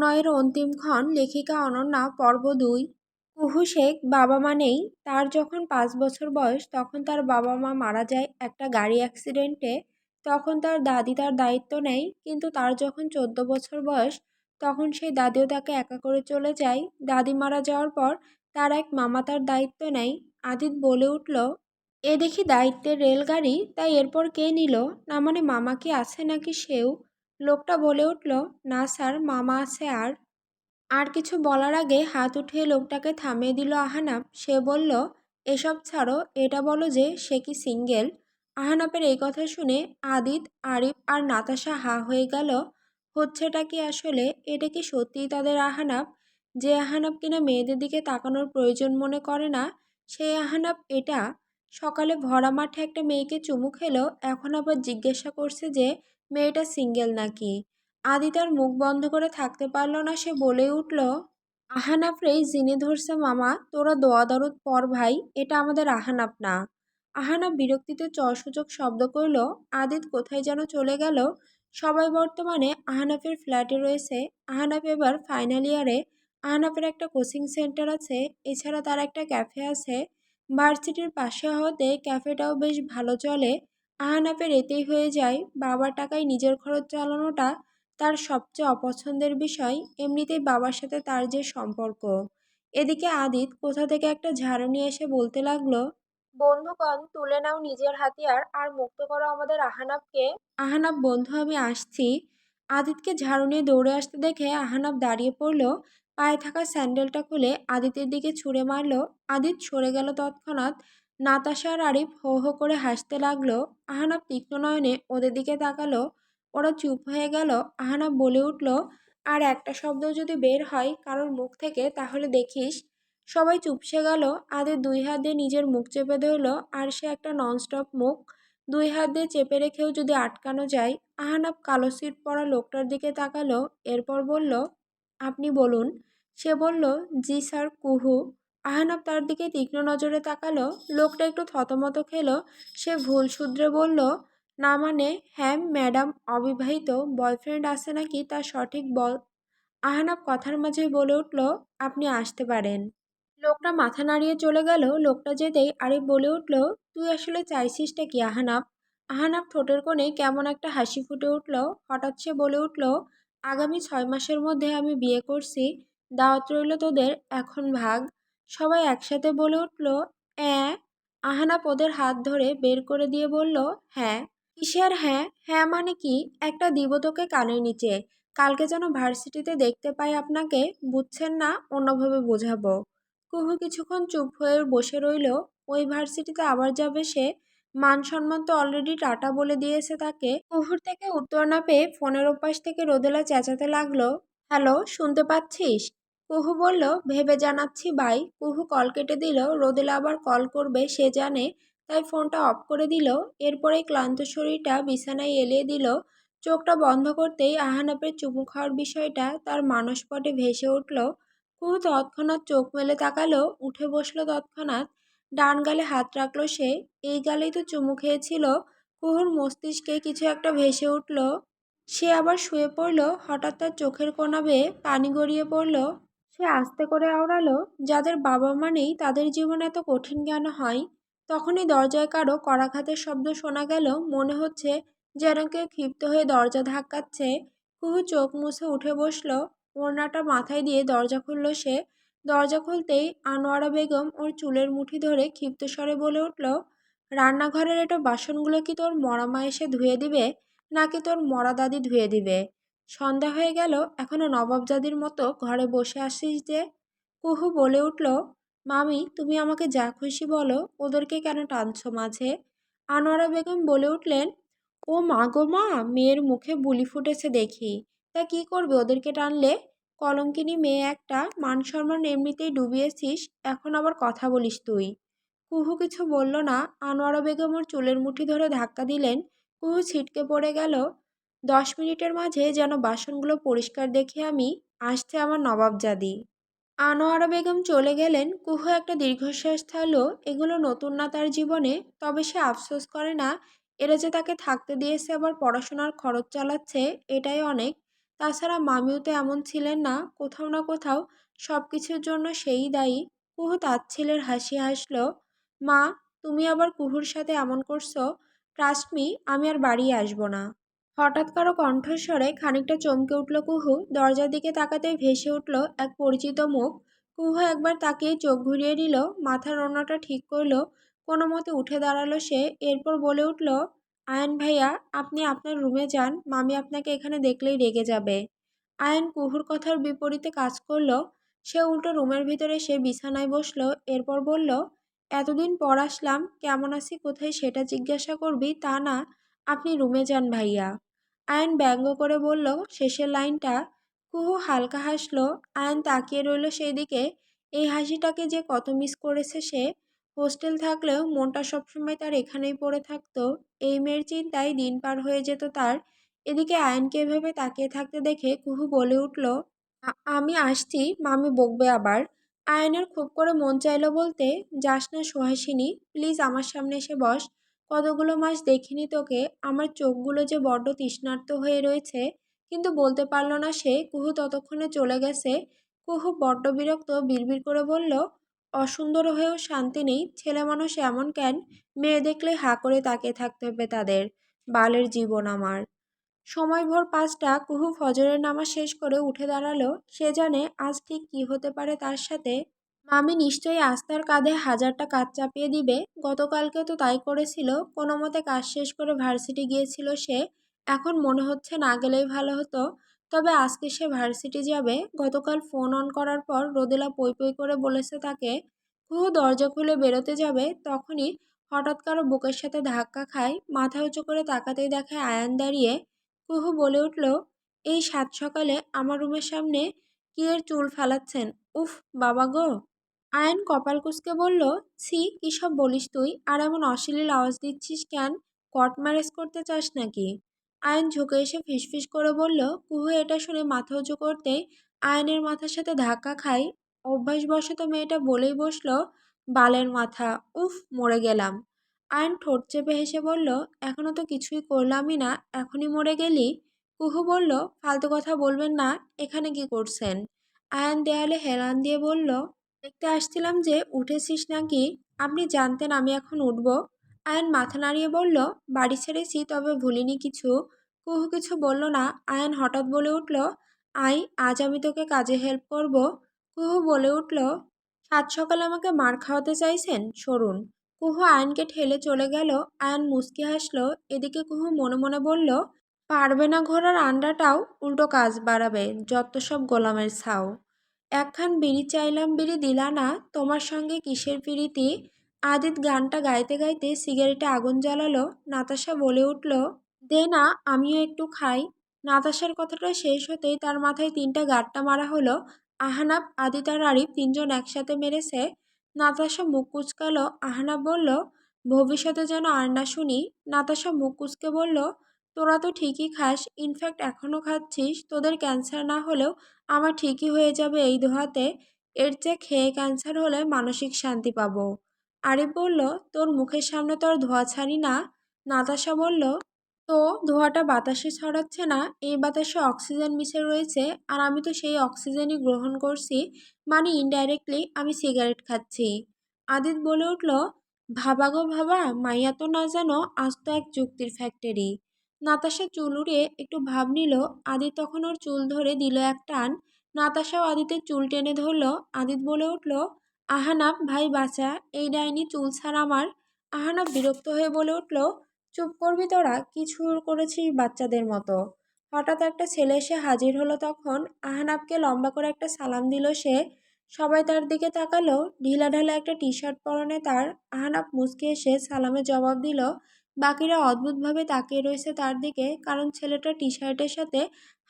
প্রণয়ের অন্তিমক্ষণ লেখিকা অনন্যা পর্ব দুই। কুহু শেখ বাবা মা নেই। তার যখন পাঁচ বছর বয়স, তখন তার বাবা মা মারা যায় একটা গাড়ি অ্যাক্সিডেন্টে। তখন তার দাদি তার দায়িত্ব নেয়, কিন্তু তার যখন চোদ্দ বছর বয়স, তখন সেই দাদিও তাকে একা করে চলে যায়। দাদি মারা যাওয়ার পর তার এক মামা তার দায়িত্ব নেয়। আদিত বলে উঠল, এ দেখি দায়িত্বের রেলগাড়ি, তাই এরপর কে নিল? না মানে মামা কি আছে নাকি সেও? লোকটা বলে উঠল, না স্যার, মামা আছে আর। আর কিছু বলার আগে হাত উঠিয়ে লোকটাকে থামিয়ে দিল আহানাপ। সে বলল, এসব ছাড়ো, এটা বলো যে সে কি সিঙ্গেল? আহানাপের এই কথা শুনে আদিত, আরিফ আর নাতাশা হা হয়ে গেল। হচ্ছেটা কি আসলে? এটা কি সত্যিই তাদের আহানাপ? যে আহানাপ কিনা মেয়েদের দিকে তাকানোর প্রয়োজন মনে করে না সেই আহানাপ এটা? সকালে ভরা মাঠে একটা মেয়েকে চুমু খেলো, এখন আবার জিজ্ঞাসা করছে যে মেয়েটা সিঙ্গেল নাকি? আদি তার মুখ বন্ধ করে থাকতে পারল না সে বলে উঠল আহানাফরেই জিনে ধরছে মামা, তোরা দোয়া দরদ পর ভাই, এটা আমাদের আহানাপ না। আহানাপ বিরক্তিতে চরসূচক শব্দ করল আদিত কোথায় যেন চলে গেল? সবাই বর্তমানে আহানাফের ফ্ল্যাটে রয়েছে। আহানাফ এবার ফাইনাল ইয়ারে আহানাফের একটা কোচিং সেন্টার আছে, এছাড়া তার একটা ক্যাফে আছে। ভার্সিটির পাশে হওয়াতে ক্যাফেটাও বেশ ভালো চলে। আহানাফের এতেই হয়ে যায়, বাবার টাকায় নিজের খরচ চালানোটা তার সবচেয়ে অপছন্দের বিষয়, এমনিতেই বাবার সাথে তার যে সম্পর্ক। এদিকে আদিত কোথা থেকে একটা ঝাড়ু নিয়ে এসে বলতে লাগল, বন্ধুগণ, তুলে নাও নিজের হাতিয়ার আর মুক্ত করো আমাদের আহানাবকে। আহানাব বন্ধু, আমি আসছি। আদিতকে ঝাড়ু নিয়ে দৌড়ে আসতে দেখে আহানাব দাঁড়িয়ে পড়ল, পায়ে থাকা স্যান্ডেলটা খুলে আদিতের দিকে ছুঁড়ে মারল। আদিত সরে গেল তৎক্ষণাৎ নাতাশা আর আরিফ হো হো করে হাসতে লাগল। আহানাব তীক্ষ্ণ নয়নে ওদের দিকে তাকালো। ওরা চুপ হয়ে গেল। আহানাব বলে উঠল, আর একটা শব্দ যদি বের হয় কারোর মুখ থেকে, তাহলে দেখিস। সবাই চুপসে গেল। আদে দুই হাত দিয়ে নিজের মুখ চেপে ধরল। আর সে একটা ননস্টপ মুখ। দুই হাত দিয়ে চেপে রেখেও যদি আটকানো যায়, আহানাব কালো সিট পরা লোকটার দিকে তাকালো। এরপর বলল, আপনি বলুন। সে বলল, জি স্যার, কুহু। আহানাব তার দিকে তীক্ষ্ণ নজরে তাকালো। লোকটা একটু থতমত খেলো। সে ভুল শুধরে বলল, না মানে হ্যাঁ ম্যাডাম, অবিবাহিত বয়ফ্রেন্ড আছে নাকি তার সঠিক বল আহানাব কথার মাঝে বলে উঠল, আপনি আসতে পারেন। লোকটা মাথা নাড়িয়ে চলে গেল। লোকটা যেতেই আরিফ বলে উঠল, তুই আসলে চাইছিসটা কি আহানাব? আহানাব ঠোঁটের কোণে কেমন একটা হাসি ফুটে উঠল। হঠাৎ সে বলে উঠল, আগামী ছয় মাসের মধ্যে আমি বিয়ে করছি। দাওয়াত রইল তোদের, এখন ভাগ। সবাই একসাথে বলে উঠল অ্যাঁ আহানাপ ওদের হাত ধরে বের করে দিয়ে বলল হ্যাঁ। কিসের হ্যাঁ? হ্যাঁ মানে কি? একটা দিব তোকে কানের নিচে। কালকে যেন ভার্সিটিতে দেখতে পাই আপনাকে, বুঝছেন না, অন্যভাবে বোঝাবো। কুহু কিছুক্ষণ চুপ হয়ে বসে রইল। ওই ভার্সিটিতে আবার যাবে সে? মান সম্মান তো অলরেডি টাটা বলে দিয়েছে তাকে। কুহুর থেকে উত্তর না পেয়ে ফোনের ওপাশ থেকে রোদেলা চেঁচাতে লাগল, হ্যালো, শুনতে পাচ্ছিস? কুহু বলল, ভেবে জানাচ্ছি বাই কুহু কল কেটে দিল, রোদেলা আবার কল করবে, সে জানে। তাই ফোনটা অফ করে দিল। এরপরে ক্লান্ত শরীরটা বিছানায় এলিয়ে দিল। চোখটা বন্ধ করতেই আহানাপের চুমু খাওয়ার বিষয়টা তার মানসপটে ভেসে উঠল। কুহু তৎক্ষণাৎ চোখ মেলে তাকালো, উঠে বসল তৎক্ষণাৎ। ডান গালে হাত রাখল সে। এই গালেই তো চুমু খেয়েছিল। কুহুর মস্তিষ্কে কিছু একটা ভেসে উঠল। সে আবার শুয়ে পড়ল, হঠাৎ তার চোখের কোনা বেয়ে পানি গড়িয়ে পড়ল। সে আস্তে করে আওড়ালো, যাদের বাবা মা নেই, তাদের জীবন এত কঠিন কেন হয়? তখনই দরজায় কারও করাঘাতের শব্দ শোনা গেল, মনে হচ্ছে যেন কেউ ক্ষিপ্ত হয়ে দরজা ধাক্কাচ্ছে। কুহু চোখ মুছে উঠে বসল, ওড়নাটা মাথায় দিয়ে দরজা খুলল সে। দরজা খুলতেই আনোয়ারা বেগম ওর চুলের মুঠি ধরে ক্ষিপ্ত স্বরে বলে উঠল, রান্নাঘরের এটা বাসনগুলো কি তোর মরা মা এসে ধুয়ে দিবে, নাকি তোর মরা দাদি ধুয়ে দিবে? সন্ধ্যা হয়ে গেল, এখনও নবাবজাদির মতো ঘরে বসে আসিস যে? কুহু বলে উঠল, মামি, তুমি আমাকে যা খুশি বলো, ওদেরকে কেন টানছ মাঝে? আনোয়ারা বেগম বলে উঠলেন, ও মা গো মা, মেয়ের মুখে বুলি ফুটেছে দেখি। তা কি করবে ওদেরকে টানলে? কলঙ্কিনী মেয়ে একটা, মান সম্মান এমনিতেই ডুবিয়েছিস, এখন আবার কথা বলিস তুই? কুহু কিছু বলল না, আনোয়ারা বেগম ওর চুলের মুঠি ধরে ধাক্কা দিলেন। কুহু ছিটকে পড়ে গেল দশ মিনিটের মাঝে যেন বাসনগুলো পরিষ্কার দেখে আমি আসছে আমার নবাবজাদি। আনোয়ারা বেগম চলে গেলেন। কুহু একটা দীর্ঘশ্বাস থাকল এগুলো নতুন না তার জীবনে? তবে সে আফসোস করে না, এরা যে তাকে থাকতে দিয়েছে, আবার পড়াশোনার খরচ চালাচ্ছে, এটাই অনেক। তাছাড়া মামিও তো এমন ছিলেন না, কোথাও না কোথাও সব কিছুর জন্য সেই দায়ী। কুহু তার ছেলের হাসি হাসল, মা, তুমি আবার কুহুর সাথে এমন করছ? ট্রাস্ট মি, আমি আর বাড়ি আসব না। হঠাৎ কারও কণ্ঠস্বরে খানিকটা চমকে উঠল কুহু। দরজার দিকে তাকাতেই ভেসে উঠল এক পরিচিত মুখ। কুহু একবার তাকিয়ে চোখ ঘুরিয়ে নিল, মাথার ওড়নাটা ঠিক করল, কোনো মতে উঠে দাঁড়াল সে, এরপর বলে উঠল, আয়ন ভাইয়া, আপনি আপনার রুমে যান, মামি আপনাকে এখানে দেখলেই রেগে যাবে। আয়ন কুহুর কথার বিপরীতে কাজ করল, সে উল্টো রুমের ভিতরে সে বিছানায় বসল, এরপর বলল, এতদিন পর আসলাম, কেমন আছি, কোথায় সেটা জিজ্ঞাসা করবি তা না আপনি রুমে যান ভাইয়া। আয়ন ব্যঙ্গ করে বলল, শেষের লাইনটা। কুহু হালকা হাসলো। আয়ন তাকিয়ে রইল সেই দিকে এই হাসিটাকে যে কত মিস করেছে সে। হোস্টেল থাকলেও মনটা সবসময় তার এখানেই পড়ে থাকতো। এই মেয়ের চিন্তায় দিন পার হয়ে যেত তার। এদিকে আয়নকে এভাবে তাকিয়ে থাকতে দেখে কুহু বলে উঠল আমি আসছি, মামি বকবে আবার। আয়নের খুব করে মন চাইলো বলতে, যাস না সুহাসিনী, প্লিজ আমার সামনে এসে বস। কতগুলো মাস দেখিনি তোকে, আমার চোখগুলো যে বড্ড তৃষ্ণার্ত হয়ে রয়েছে, কিন্তু বলতে পারল না সে, কুহু ততক্ষণে চলে গেছে। কুহু বড্ড বিরক্ত, বিড়বিড় করে বলল, অসুন্দর হয়েও শান্তি নেই, ছেলে মানুষ এমন কেন? মেয়ে দেখলে হা করে তাকিয়ে থাকতে হবে তাদের, বালের জীবন আমার। সময় ভোর পাঁচটা, কুহু ফজরের নামাজ শেষ করে উঠে দাঁড়াল। সে জানে আজ ঠিক কী হতে পারে তার সাথে। মামি নিশ্চয়ই আস্তার কাঁধে হাজারটা কাজ চাপিয়ে দিবে? গতকালকে তো তাই করেছিল। কোনো মতে কাজ শেষ করে ভার্সিটি গিয়েছিল সে। এখন মনে হচ্ছে না গেলেই ভালো হতো। তবে আজকে সে ভার্সিটি যাবে। গতকাল ফোন অন করার পর রোদেলা পই পই করে বলেছে তাকে কুহু দরজা খুলে বেরোতে যাবে। তখনই হঠাৎ কারও বুকের সাথে ধাক্কা খায়, মাথা উঁচু করে তাকাতেই দেখে আয়ান দাঁড়িয়ে। কুহু বলে উঠল, এই সাত সকালে আমার রুমের সামনে কি এর চুল ফালাচ্ছেন? উফ, বাবা গো! আয়ন কপাল কুচকে বলল, ছি, কী সব বলিস তুই? আর এমন অশ্লীল আওয়াজ দিচ্ছিস কেন? কট ম্যারেজ করতে চাস নাকি? আয়ন ঝুঁকে এসে ফিসফিস করে বলল, কুহু, এটা শুনে মাথা উঁচু করতেই আয়নের মাথার সাথে ধাক্কা খাই। অভ্যাসবশত মেয়েটা বলেই বসল, বালের মাথা, উফ, মরে গেলাম। আয়ন ঠোঁট চেপে হেসে বলল এখনও তো কিছুই করলামই না, এখনই মরে গেলি? কুহু বলল, ফালতু কথা বলবেন না, এখানে কি করছেন? আয়ন দেয়ালে হেলান দিয়ে বলল দেখতে আসছিলাম যে, উঠেছিস নাকি? আপনি জানতেন আমি এখন উঠব। আয়ন মাথা নাড়িয়ে বলল, বাড়ি ছেড়েছি, তবে ভুলিনি কিছু। কুহু কিছু বলল না। আয়ন হঠাৎ বলে উঠল, আই, আজ আমি তোকে কাজে হেল্প করব। কুহু বলে উঠল, সাত সকালে আমাকে মার খাওয়াতে চাইছেন? সরুন। কুহু আয়নকে ঠেলে চলে গেল। আয়ন মুস্কি হাসলো। এদিকে কুহু মনে মনে বলল, পারবে না ঘোড়ার আন্ডাটাও, উল্টো কাজ বাড়াবে, যত সব গোলামের ছাও। একখান বিড়ি চাইলাম বিড়ি দিলা না, তোমার সঙ্গে কিসের পিড়িতি আদিত গানটা গাইতে গাইতে সিগারেটে আগুন জ্বালালো, নাতাশা বলে উঠল, দে না, আমিও একটু খাই। নাতাশার কথাটা শেষ হতেই তার মাথায় তিনটা গাট্টা মারা হলো। আহানাব, আদিত আর আরিফ তিনজন একসাথে মেরেছে। নাতাশা মুখ কুচকালো, আহানাব বলল, ভবিষ্যতে যেন আর না শুনি। নাতাশা মুখ কুচকে বলল তোরা তো ঠিকই খাস ইনফ্যাক্ট এখনও খাচ্ছিস, তোদের ক্যান্সার না হলেও আমার ঠিকই হয়ে যাবে এই দোহাতে, এর চেয়ে খেয়ে ক্যান্সার হলে মানসিক শান্তি পাব। আরিফ বলল, তোর মুখের সামনে তো আর ধোয়া ছাড়ি না? নাতাশা বলল, তো ধোঁয়াটা বাতাসে ছড়াচ্ছে না, এই বাতাসে অক্সিজেন মিশে রয়েছে, আর আমি তো সেই অক্সিজেনই গ্রহণ করছি মানে ইনডাইরেক্টলি আমি সিগারেট খাচ্ছি। আদিত বলে উঠল ভাবা গো ভাবা, মাইয়া তো না জানো, আজ তো এক যুক্তির ফ্যাক্টরি নাতাশা চুল উড়িয়ে একটু ভাব নিল। আদিত তখন ওর চুল ধরে দিল এক টান। নাতাশাও আদিতের চুল টেনে ধরল। আদিত বলে উঠল, আহানাব, ভাই, বাঁচা। এই ডাইনি চুল ছাড় আমার আহানাব বিরক্ত হয়ে বলে উঠল, চুপ করবি তোরা? কি শুরু করেছিস বাচ্চাদের মতো হঠাৎ একটা ছেলে এসে হাজির হলো তখন। আহানাবকে লম্বা করে একটা সালাম দিল সে। সবাই তার দিকে তাকালো। ঢিলাঢালা একটা টি শার্ট পরনে তার আহানাব মুচকে এসে সালামে জবাব দিল বাকিরা অদ্ভুতভাবে তাকিয়ে রয়েছে তার দিকে, কারণ ছেলেটা টি শার্টের সাথে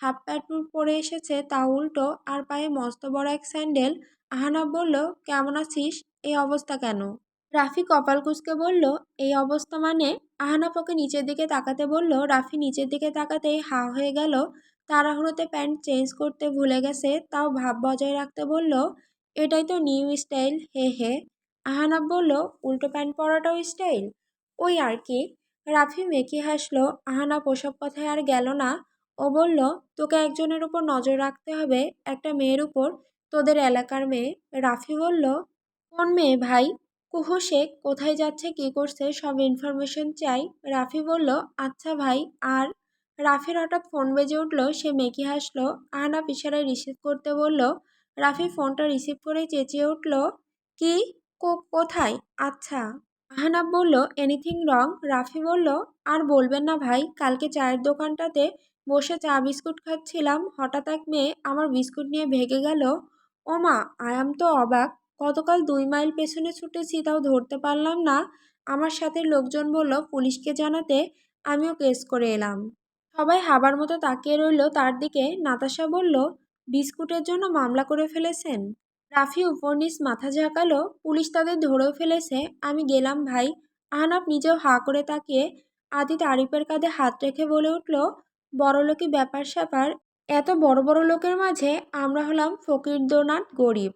হাফ প্যান্ট পরে এসেছে, তা উল্টো, আর পায়ে মস্ত বড় এক স্যান্ডেল। আহানাব বলল, কেমন আছিস? এই অবস্থা কেন? রাফি কপাল কুচকে বলল, এই অবস্থা মানে? আহানাব ওকে নিচের দিকে তাকাতে বলল, রাফি নিচের দিকে তাকাতেই হা হয়ে গেল। তাড়াহুড়োতে প্যান্ট চেঞ্জ করতে ভুলে গেছে, তাও ভাব বজায় রাখতে বলল, এটাই তো নিউ স্টাইল, হে হে। আহানাব বলল, উল্টো প্যান্ট পরাটাও স্টাইল? ওই আর কি। রাফি মেকি হাসলো আহানাব ওসব কথায় আর গেল না। ও বলল, তোকে একজনের উপর নজর রাখতে হবে, একটা মেয়ের উপর, তোদের এলাকার মেয়ে। রাফি বলল, কোন মেয়ে ভাই? কুহু শেখ, কোথায় যাচ্ছে, কি করছে, সব ইনফরমেশন চাই। রাফি বলল আচ্ছা ভাই, আর? রাফির হঠাৎ ফোন বেজে উঠল, সে মেকি হাসলো, আহানা ইশারায় রিসিভ করতে বলল। রাফি ফোনটা রিসিভ করে চেঁচিয়ে উঠল কো- কোথায়? আচ্ছা। আহনাফ বলল এনিথিং রং রাফি বলল, আর বলবেন না ভাই, কালকে চায়ের দোকানটাতে বসে চা বিস্কুট খাচ্ছিলাম, হঠাৎ এক মেয়ে আমার বিস্কুট নিয়ে ভেগে গেল। ও মা আয়াম তো অবাক, গতকাল দুই মাইল পেছনে ছুটেছি, তাও ধরতে পারলাম না। আমার সাথে লোকজন বলল, পুলিশকে জানাতে আমিও কেস করে এলাম। সবাই হাবার মতো তাকিয়ে রইল তার দিকে। নাতাশা বলল, বিস্কুটের জন্য মামলা করে ফেলেছেন? রাফি উপর নিচ মাথা ঝাঁকালো, পুলিশ তাদের ধরেও ফেলেছে, আমি গেলাম ভাই। আহনাফ নিজেও হা করে তাকিয়ে আদি তারিফের কাঁধে হাত রেখে বলে উঠল বড়লোকি ব্যাপার স্যাপার এত বড় বড় লোকের মাঝে আমরা হলাম ফকির দোনাথ গরিব।